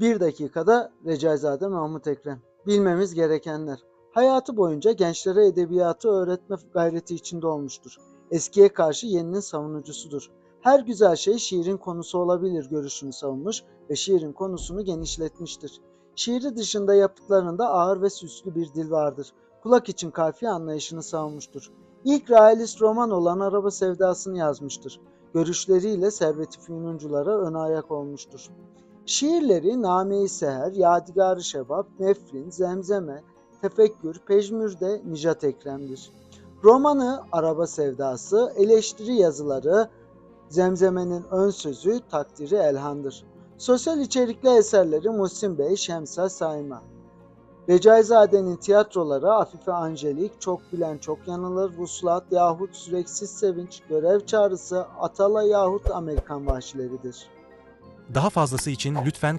Bir dakikada Recaizade Mahmut Ekrem. Bilmemiz gerekenler. Hayatı boyunca gençlere edebiyatı öğretme gayreti içinde olmuştur. Eskiye karşı yeninin savunucusudur. Her güzel şey şiirin konusu olabilir görüşünü savunmuş ve şiirin konusunu genişletmiştir. Şiiri dışında yapıtlarında ağır ve süslü bir dil vardır. Kulak için kafiye anlayışını savunmuştur. İlk realist roman olan Araba Sevdası'nı yazmıştır. Görüşleriyle Servet-i Fünunculara ön ayak olmuştur. Şiirleri Name-i Seher, Yadigar-ı Şebap, Nefrin, Zemzeme, Tefekkür, Pejmür'de Nijat Ekrem'dir. Romanı Araba Sevdası, eleştiri yazıları, Zemzeme'nin ön sözü, takdiri Elhan'dır. Sosyal içerikli eserleri Muhsin Bey, Şemsa Sayma. Recaizade'nin tiyatroları Afife Angelik, Çok Bilen Çok Yanılır, Vuslat yahut Süreksiz Sevinç, Görev Çağrısı, Atala yahut Amerikan Vahşileridir. Daha fazlası için lütfen